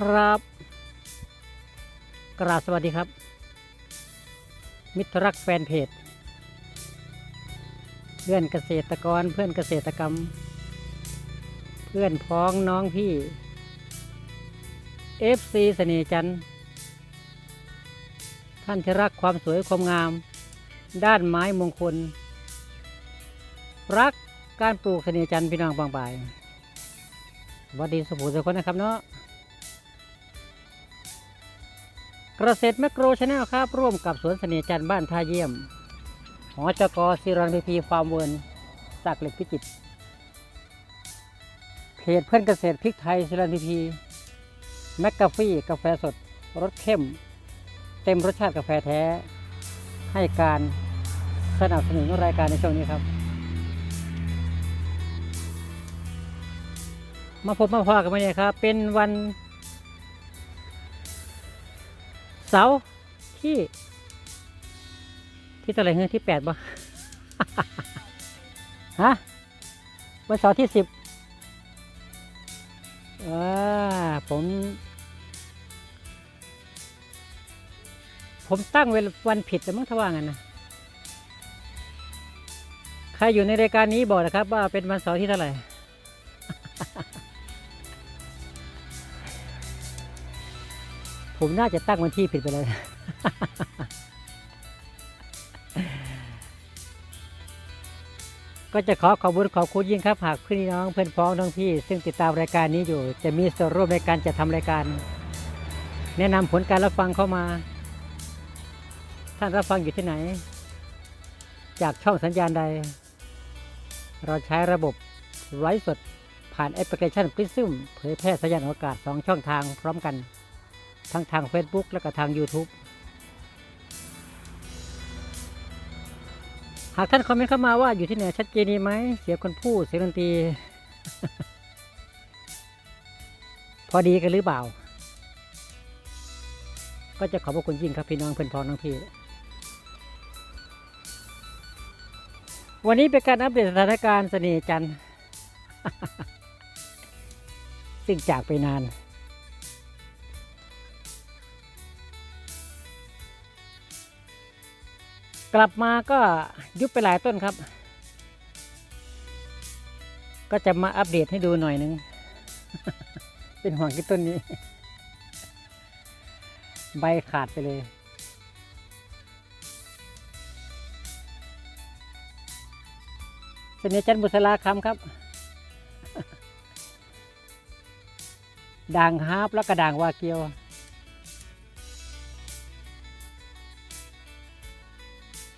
ครับ กราบสวัสดีครับ มิตรรักแฟนเพจ เพื่อนเกษตรกรเพื่อนเกษตรกรรม เพื่อนพ้องน้องพี่ FC เสน่จันทร์ท่านที่รักความสวยความงาม ด้านไม้มงคล รักการปลูกเสน่จันทร์พี่น้องบางบ่ายสวัสดีสุภูสุคนนะครับเนาะ เกษตรแมกโรชาแนลครับ ร่วมกับสวนเสน่ห์จันทร์บ้านท่าเยี่ยม หอจกสิรันพีพีฟาร์มเวิร์นสักเหล็กพิจิตรเพจเพื่อนเกษตรพริกไทยสิรันพีพีแมกกาฟี่กาแฟสดรสเข้ม เต็มรสชาติกาแฟแท้ ให้การสนับสนุนรายการในช่วงนี้ครับ มาพบมาพอกันมาเนี่ยครับ เป็นวัน เสาร์ที่ ที่เท่าไหร่เฮ้ยที่แปดบ่ฮะวันเสาร์ที่สิบอ่าผม ผมตั้งเวลาวันผิดแต่มั้งถ้าว่างั้นนะใครอยู่ในรายการนี้บอกนะครับ ว่าเป็นวันเสาร์ที่เท่าไหร่ ผมน่าจะตั้งวันที่ผิดไปเลยก็จะขอขอบคุณขอบคุณยิ่งครับ หากเพื่อนน้องเพื่อนพ้องน้องพี่ ซึ่งติดตามรายการนี้อยู่ จะมีส่วนร่วมในการจัดทำรายการ แนะนำผลการรับฟังเข้ามา ท่านรับฟังอยู่ที่ไหน จากช่องสัญญาณใด เราใช้ระบบไลฟ์สดผ่านแอปพลิเคชัน Prism เผยแพร่สัญญาณอากาศ 2 ช่องทางพร้อมกัน ทั้งทาง Facebook และก็ทาง YouTube หากท่านคอมเมนต์เข้ามาว่าอยู่ที่ไหนชัดเจนดีไหม เสียงคนพูด เสียงดนตรี พอดีกันหรือเปล่า ก็จะขอบพระคุณยิ่งครับพี่น้องเพื่อนพ้องน้องพี่ วันนี้เป็นการอัปเดตสถานการณ์เสน่ห์จันทร์ซึ่งจากไปนาน กลับมาก็ยุบไปหลายต้นครับ ก็จะมาอัปเดตให้ดูหน่อยนึง เป็นห่วงที่ต้นนี้ ใบขาดไปเลย เสน่ห์จันบุษราคำครับ ด่างฮาร์ปแล้วก็ด่างวาเกียว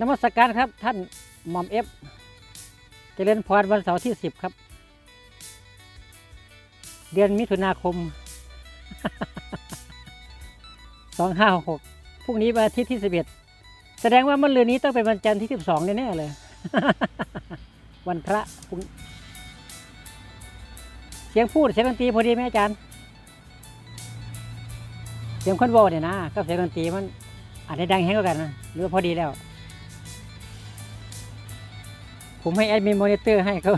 นมัสการครับท่านหม่อมเอฟเจริญพรวันเสาร์ที่สิบครับ เดือนมิถุนาคมสองห้าหกพรุ่งนี้วันอาทิตย์ที่สิบเอ็ดแสดงว่ามันเรือนนี้ต้องเป็นวันจันทร์ที่สิบสองแน่ๆเลย วันพระพเสียงพูดเสียงดนตรีพอดีไหมอาจารย์ เสียงคนโบเนี่ยนะกับเสียงดนตรีมันอาจจะดังแห้งกว่ากันนะหรือว่าพอดีแล้ว ผมให้แอดมินมอนิเตอร์ให้เขา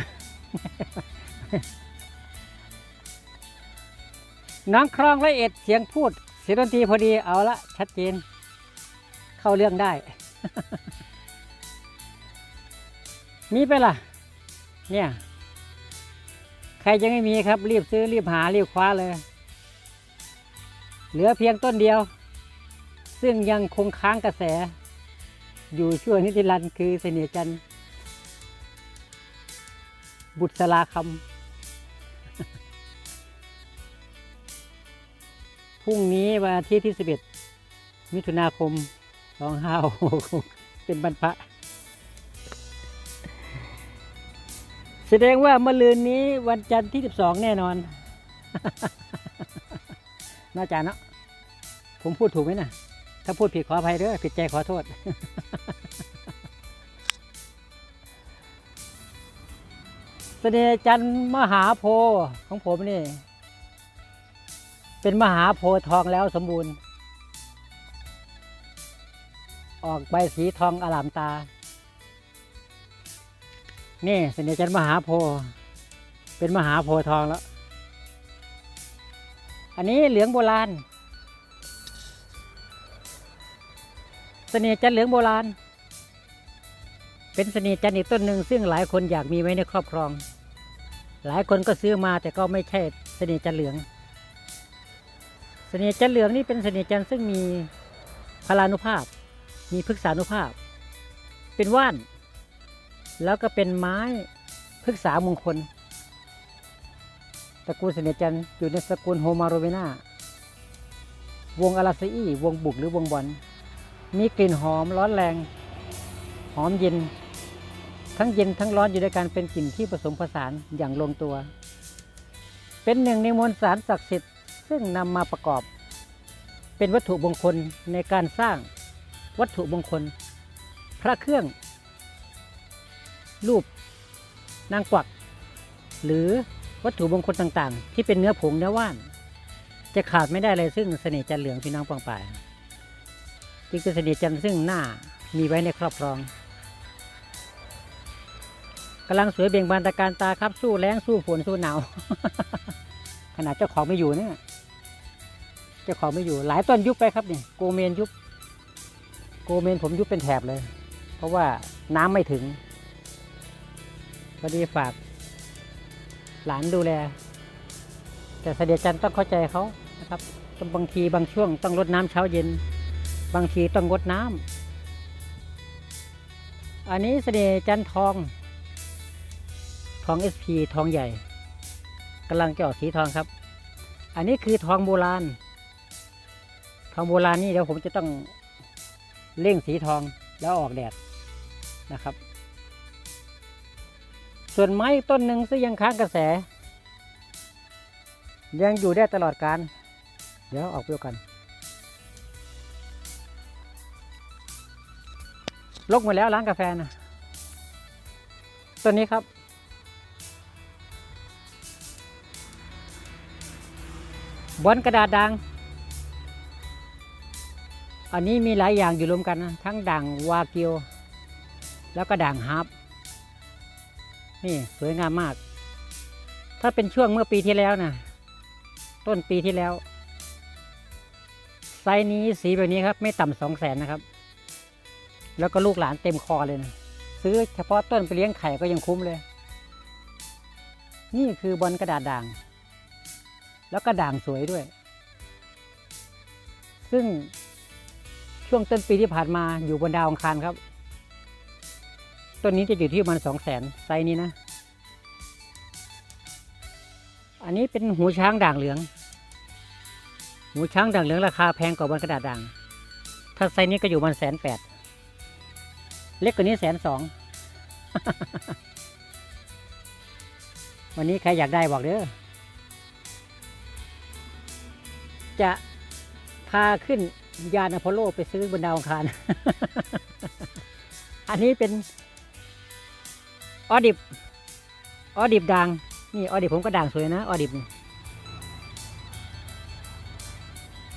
น้องครองละเอียดเสียงพูด เสียงดนตรีพอดีเอาละชัดเจน เข้าเรื่องได้ มีไปล่ะ เนี่ย ใครยังไม่มีครับ รีบซื้อรีบหารีบคว้าเลย เหลือเพียงต้นเดียว ซึ่งยังคงค้างกระแส อยู่ช่วงนิติรันดร์คือเสน่ห์จันทร์ บุตรสลาคำพรุ่งนี้วันอาทิตย์ที่ 11 มิถุนาคม2566เป็นบรรพะ แสดงว่าเมื่อลืนนี้วันจันทร์ที่ 12 แน่นอน น่าจะเนาะผมพูดถูกไหมนะถ้าพูดผิดขออภัยเด้อผิดใจขอโทษ เสน่ห์จันมหาโพธิ์ของผมนี่ เป็นมหาโพธิ์ทองแล้วสมบูรณ์ ออกใบสีทองอลามตา นี่เสน่ห์จันมหาโพธิ์เป็นมหาโพธิ์ทองแล้ว อันนี้เหลืองโบราณเสน่ห์จันเหลืองโบราณ เป็นเสน่ห์จันทร์อีกต้นหนึ่งซึ่งหลายคนอยากมีไว้ในครอบครอง หลายคนก็ซื้อมาแต่ก็ไม่ใช่เสน่ห์จันทร์เหลืองเสน่ห์จันทร์เหลืองนี่เป็นเสน่ห์จันทร์ซึ่งมีพลานุภาพ มีพฤกษานุภาพ เป็นว่าน แล้วก็เป็นไม้พฤกษามงคลตระกูลเสน่ห์จันอยู่ในสกุลโฮมาโรเวนาวงอาราซีวงบุกหรือวงบอลมีกลิ่นหอมร้อนแรง หอมเย็น ทั้งเย็นทั้งร้อนอยู่ด้วยกันเป็นกลิ่นที่ผสมผสานอย่างลงตัว เป็นหนึ่งในมวลสารศักดิ์สิทธิ์ซึ่งนำมาประกอบ เป็นวัตถุมงคลในการสร้างวัตถุมงคล พระเครื่อง รูปนางกวัก หรือวัตถุมงคลต่างๆ ที่เป็นเนื้อผงเนื้อว่าน จะขาดไม่ได้เลยซึ่งเสน่ห์จันเหลืองพี่น้องปองป่ายจึงเป็นเสน่ห์จันทร์ซึ่งหน้ามีไว้ในครอบครอง กำลังสวยเบ่งบานตะการตาครับสู้แรงสู้ฝนสู้หนาว ขนาดเจ้าของไม่อยู่เนี่ยเจ้าของไม่อยู่ หลายต้นยุบไปครับเนี่ยโกเมนยุบ โกเมนผมยุบเป็นแถบเลย เพราะว่าน้ำไม่ถึงพอดีฝากหลานดูแล แต่เสด็จจันต้องเข้าใจเขานะครับต้องบางทีบางช่วงต้องรดน้ำเช้าเย็น บางทีต้องงดน้ำอันนี้เสด็จจันทร์ทอง ทอง SP ทองใหญ่กำลังจะออกสีทองครับ อันนี้คือทองโบราณ ทองโบราณนี่เดี๋ยวผมจะต้องเร่งสีทองแล้วออกแดดนะครับ ส่วนไม้ต้นหนึ่งซึ่งยังค้างกระแส ยังอยู่ได้ตลอดการ เดี๋ยวออกไปดูกัน ลกหมดแล้วร้านกาแฟนะ ต้นนี้ครับ บอนกระดาษด่าง อันนี้มีหลายอย่างอยู่รวมกันนะทั้งด่างวาเกียวแล้วก็ด่างฮาร์ปนี่สวยงามมาก ถ้าเป็นช่วงเมื่อปีที่แล้วนะต้นปีที่แล้ว ไซส์นี้สีแบบนี้ครับ ไม่ต่ำสองแสนนะครับ แล้วก็ลูกหลานเต็มคอเลยนะซื้อเฉพาะต้นไปเลี้ยงไข่ก็ยังคุ้มเลย นี่คือบอลกระดาษด่าง แล้วก็ด่างสวยด้วย ซึ่งช่วงต้นปีที่ผ่านมาอยู่บนดาวอังคารครับ ต้นนี้จะอยู่ที่ประมาณสองแสนไซส์นี้นะ อันนี้เป็นหูช้างด่างเหลือง หูช้างด่างเหลืองราคาแพงกว่าบนกระดาษด่าง ถ้าไซส์นี้ก็อยู่ประมาณแสนแปด เล็กกว่านี้แสนสอง วันนี้ใครอยากได้บอกเด้อ จะพาขึ้นยานอพอลโลไปซื้อบนดาวอังคาร อันนี้เป็นออดิบ ออดิบด่าง นี่ออดิบผมก็ด่างสวยนะ ออดิบนี่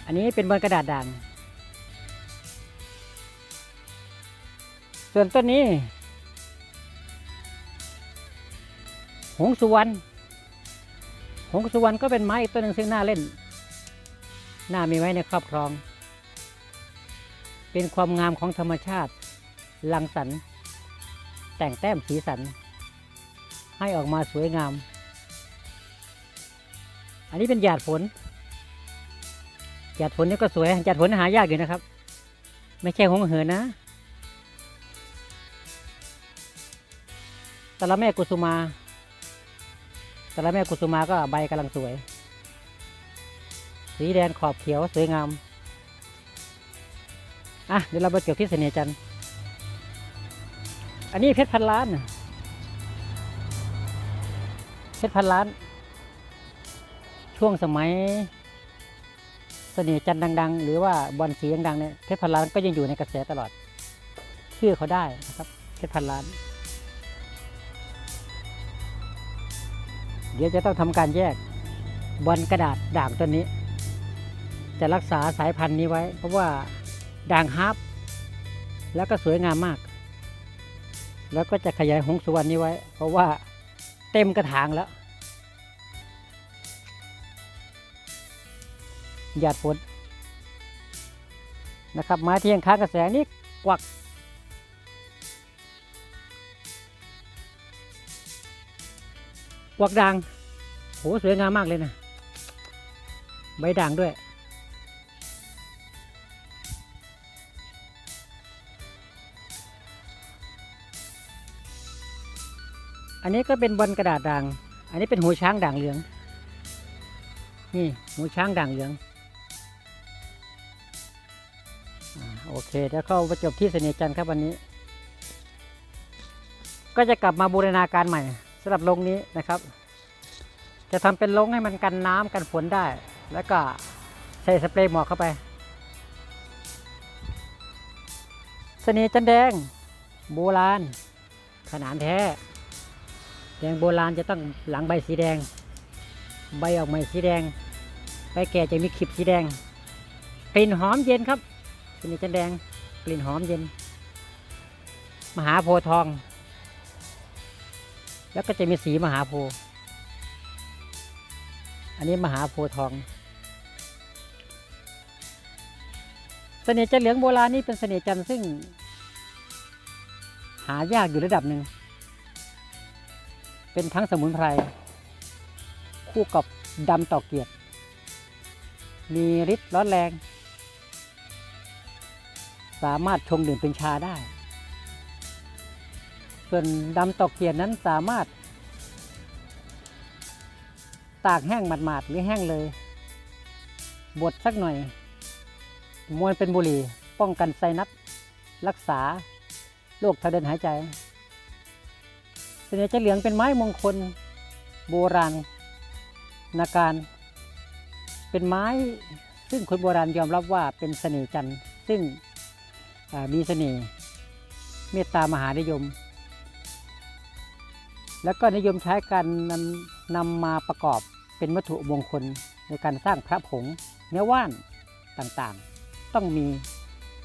อันนี้เป็นบนกระดาษด่าง ส่วนต้นนี้ หงสุวรรณ หงสุวรรณก็เป็นไม้อีกต้นหนึ่งซึ่งน่าเล่น น่ามีไว้ในครอบครอง เป็นความงามของธรรมชาติ ลังสรรแต่งแต้มสีสัน ให้ออกมาสวยงาม อันนี้เป็นหยาดฝน หยาดฝนนี่ก็สวย หยาดฝนหายากอยู่นะครับ ไม่ใช่หงเหินนะตะละแม่กุสุมาตะละแม่กุสุมาก็ใบกำลังสวย สีแดงขอบเขียวสวยงาม อะเดี๋ยวเราไปเกี่ยวที่เสนีจันอันนี้เพชรพันล้านเพชรพันล้าน ช่วงสมัยเสน่จันดัง ๆ หรือว่าบอลสีดังๆเนี่ยเพชรพันล้านก็ยังอยู่ในกระแสตลอด ชื่อเขาได้นะครับเพชรพันล้าน เดี๋ยวจะต้องทำการแยกบอลกระดาษด่างตัวนี้ จะรักษาสายพันธุ์นี้ไว้ เพราะว่าด่างฮาร์ปแล้วก็สวยงามมาก แล้วก็จะขยายหงสุวรรณนี้ไว้ เพราะว่าเต็มกระถางแล้ว หยาดฝนนะครับไม้ที่ยังค้างกระแสนี่กวักกวักด่างโหสวยงามมากเลยนะ ใบด่างด้วย นนี้ก็เป็นบอลกระดาษด่าง อันนี้เป็นหูช้างด่างเหลือง นี่หูช้างด่างเหลืองอโอเคแล้วเข้าปจบที่เสน่ห์จันทร์ครับวันนี้ ก็จะกลับมาบูรณาการใหม่สำหรับลงนี้นะครับ จะทำเป็นลงให้มันกันน้ำกันฝนได้ แล้วก็ใส่สเปรย์หมอกเข้าไป เสน่ห์จันแดงโบราณขนาดแท้ แดงโบราณจะต้องหลังใบสีแดง ใบออกใหม่สีแดง ใบแก่จะมีขีบสีแดง กลิ่นหอมเย็นครับเสน่ห์จันแดง กลิ่นหอมเย็น มหาโพทอง แล้วก็จะมีสีมหาโพ อันนี้มหาโพทองเสน่ห์จันเหลืองโบราณนี่เป็นเสน่ห์จันทร์ซึ่ง หายากอยู่ระดับหนึ่ง เป็นทั้งสมุนไพร คู่กับดำต่อเกียรติมีฤทธิ์ร้อนแรง สามารถชงดื่มเป็นชาได้ ส่วนดำต่อเกียรตินั้นสามารถ ตากแห้งหมาดๆหรือแห้งเลย บดสักหน่อย มวนเป็นบุหรี่ป้องกันไซนัสรักษาโรคทางเดินหายใจ เสน่ห์จะเหลืองเป็นไม้มงคลโบราณนาการเป็นไม้ซึ่งคนโบราณยอมรับว่าเป็นเสน่ห์จันทร์ซึ่งมีเสน่ห์เมตตามหานิยม แล้วก็นิยมใช้การนำนำมาประกอบเป็นวัตถุมงคลในการสร้างพระผงเนื้อว่านต่างๆ ต้องมี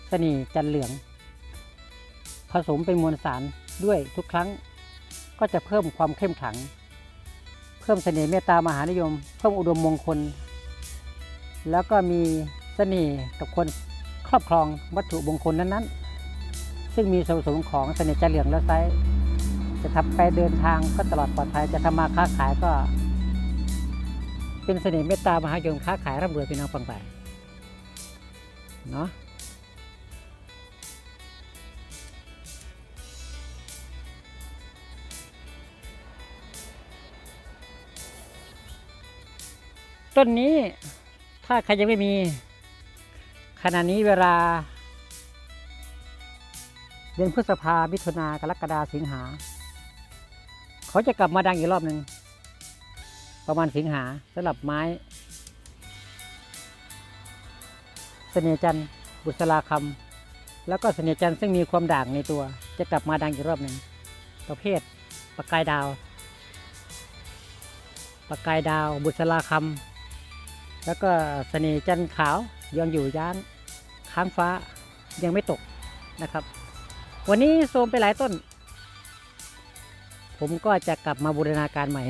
เสน่ห์จันทร์เหลือง ผสมเป็นมวลสารด้วยทุกครั้ง ก็จะเพิ่มความเข้มขลัง เพิ่มเสน่ห์เมตตามหานิยม เพิ่มอุดมมงคล แล้วก็มีเสน่ห์กับคนครอบครองวัตถุมงคลนั้นๆ ซึ่งมีส่วนผสมของเสน่ห์จันทร์เหลืองและไซจะทำไปเดินทางก็ตลอดปลอดภัยจะทำมาค้าขายก็ เป็นเสน่ห์เมตตามหานิยมค้าขายร่ำรวยเป็นน้องฟังไปเนาะ ต้นนี้ถ้าใครยังไม่มี ขณะนี้เวลา เดือนพฤษภามิถุนากรกฎาสิงหา เขาจะกลับมาดังอีกรอบหนึ่ง ประมาณสิงหาสำหรับไม้เสน่จันทร์บุษราคำแล้วก็เสน่จันทร์ซึ่งมีความด่างในตัว จะกลับมาดังอีกรอบหนึ่งประเภทประกายดาวประกายดาวบุษราคำ แล้วก็เสน่ห์จันขาวยังอยู่ย่านค้างฟ้ายังไม่ตกนะครับ วันนี้โซมไปหลายต้น ผมก็จะกลับมาบูรณาการใหม่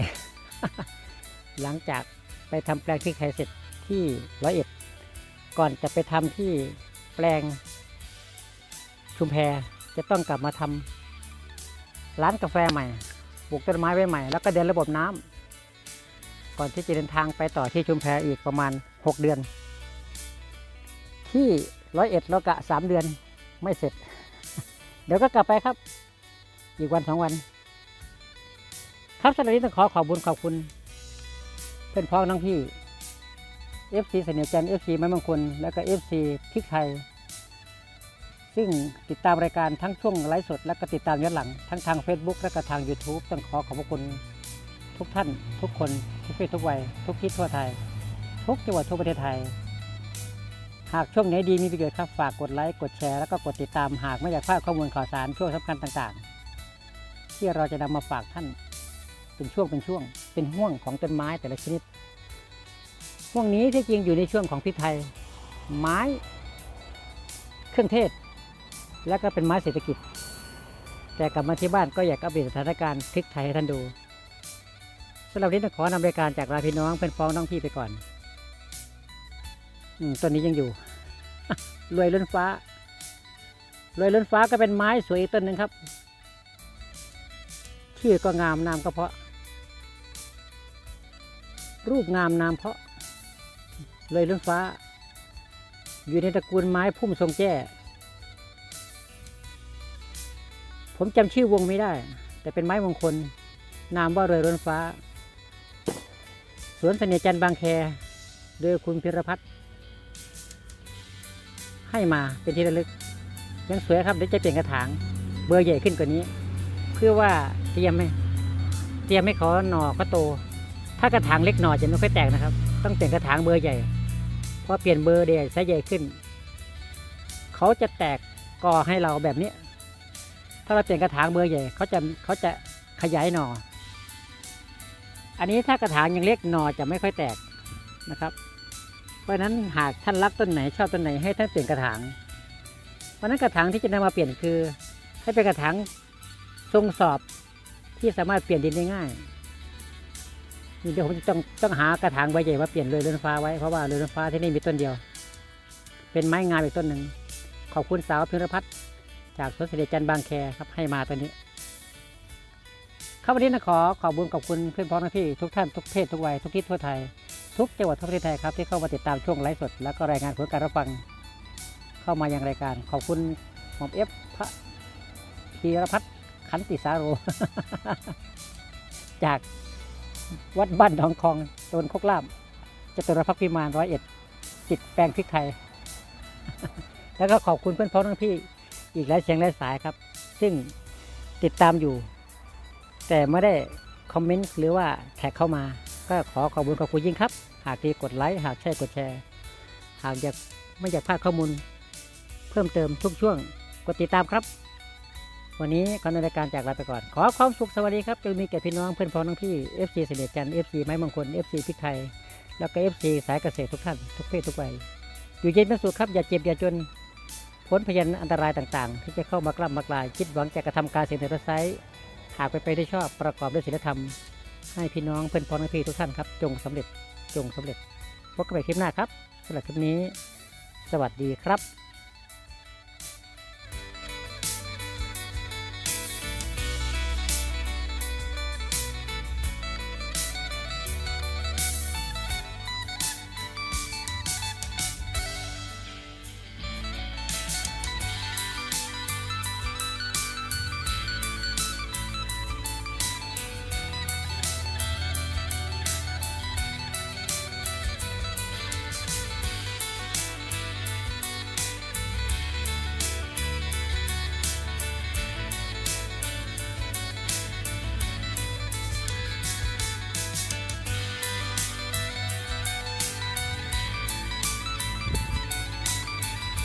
หลังจากไปทำแปลงที่ไครเสร็จที่ร้อยเอ็ด ก่อนจะไปทำที่แปลงชุมแพจะต้องกลับมาทำร้านกาแฟใหม่ ปลูกต้นไม้ไว้ใหม่ แล้วก็เดินระบบน้ำ ก่อนที่จะเดินทางไปต่อที่ชุมแพอีกประมาณ 6 เดือน ที่ร้อยเอ็ดเรากะสามเดือนไม่เสร็จ เดี๋ยวก็กลับไปครับ อีกวันสองวัน ครับสำหรับนี้ต้องขอขอบคุญขอบคุณ เพื่อนพ้องน้องพี่ FC เสน่ห์จันทร์ FC ไม้มงคลแล้วก็ FC พริกไทย ซึ่งติดตามรายการทั้งช่วงไลฟ์สด และก็ติดตามย้อนหลัง ทั้งทาง Facebook และก็ทาง YouTube ต้องขอขอบคุณ ทุกท่าน ทุกคน ทุกเพศทุกวัย ทุกที่ทั่วไทย ทุกจังหวัดทั่วประเทศไทย หากช่วงไหนดีมีประโยชน์ครับฝากกดไลค์กดแชร์แล้วก็กดติดตามหากไม่อยากพลาดข้อมูลข่าวสารช่วงสำคัญต่างๆ ที่เราจะนำมาฝากท่าน เป็นช่วงเป็นช่วง เป็นห่วงของต้นไม้แต่ละชนิดห่วงนี้ที่จริงอยู่ในช่วงของพริกไทย ไม้ เครื่องเทศ และก็เป็นไม้เศรษฐกิจ แต่กลับมาที่บ้านก็อยากอัปเดตสถานการณ์พริกไทยให้ท่านดูำหรับนี้ต้องขอนำรายการจากลาพี่น้องเพื่อนฟ้องน้องพี่ไปก่อน อืมต้นนี้ยังอยู่ รวยล้นฟ้ารวยล้นฟ้าก็เป็นไม้สวยอีกต้นหนึ่งครับ ชื่อก็งามนามก็เพาะ รูปงามนามเพาะรวยล้นฟ้า อยู่ในตระกูลไม้พุ่มทรงแจ้ ผมจำชื่อวงไม่ได้ แต่เป็นไม้มงคล นามว่าเรยล้นฟ้า สวนเสน่ห์จันทร์บางแค โดยคุณพิรพัฒน์ให้มาเป็นที่ระลึก ยังสวยครับเดี๋ยวจะเปลี่ยนกระถาง เบอร์ใหญ่ขึ้นกว่านี้ เพื่อว่าเตรียมให้เตรียมให้เขาหน่อก็โต ถ้ากระถางเล็กหน่อจะไม่ค่อยแตกนะครับ ต้องเปลี่ยนกระถางเบอร์ใหญ่เพราะเปลี่ยนเบอร์เดียวไซส์ใหญ่ขึ้น เขาจะแตกก่อให้เราแบบนี้ ถ้าเราเปลี่ยนกระถางเบอร์ใหญ่เขาจะเขาจะขยายหน่อ อันนี้ถ้ากระถางยังเล็กหนอจะไม่ค่อยแตกนะครับ เพราะฉะนั้นหากท่านรักต้นไหนชอบต้นไหนให้ท่านเปลี่ยนกระถาง เพราะนั้นกระถางที่จะนำมาเปลี่ยนคือ ให้เป็นกระถางทรงสอบที่สามารถเปลี่ยนดินได้ง่ายนี่เดี๋ยวผมจะต้องต้องหากระถางใบใหญ่มาเปลี่ยนเลยเรือนฟ้าไว้เพราะว่าเรือนฟ้าที่นี่มีต้นเดียว เป็นไม้งามอีกต้นหนึ่งขอบคุณสาวพิรพัฒน์จากสวนเสด็จจันทร์บางแคครับให้มาตัวนี้ ครับวันนี้นะขอขอบคุญขอบคุณเพื่อนพ้องที่ทุกท่านทุกเพศทุกวัยทุกทิศทั่วไทย ทุกจังหวัดทั่วประเทศไทยครับที่เข้ามาติดตามช่วงไลฟ์สด แล้วก็รายงานผลการรับฟัง เข้ามายังรายการ ขอบคุณหม่อมเอฟพระธีรพัฒน์ขันติสาโร จากวัดบ้านหนองคองตนโคกล่ามจตุรพักษ์พิมานร้อยเอ็ดจิตแปลงพริกไทย แล้วก็ขอบคุณเพื่อนพ้องทั้งพี่อีกหลายเสียงหลายสายครับ ซึ่งติดตามอยู่ แต่ไม่ได้คอมเมนต์หรือว่าแท็กเข้ามา ก็ขอขอบคุณขอบคุณยิ่งครับ หากที่กดไลค์หากใช่กดแชร์ หากอยากไม่อยากพลาดข้อมูล เพิ่มเติมทุกช่วงกดติดตามครับ วันนี้ขอในรายการจากลาไปก่อน ขอความสุขสวัสดีครับจงมีแก่พี่น้องเพื่อนพ้องทั้งพี่ FC เสด็จจันทร์ FC ไม้มงคล FC พริกไทย แล้วก็ FC สายเกษตรทุกท่านทุกเพศทุกวัยอยู่เย็นเป็นสุขครับอย่าเจ็บอย่าจนพ้นพยันอันตรายต่างๆ ที่จะเข้ามากล้ำมากลายคิดหวังจะกระทำการเสียในรถไซส์ หากไปไปได้ชอบประกอบด้วยศีลธรรม ให้พี่น้องเพื่อนพ้องพี่ทุกท่านครับจงสำเร็จจงสำเร็จพบกันใหม่คลิปหน้าครับสำหรับคลิปนี้ สวัสดีครับ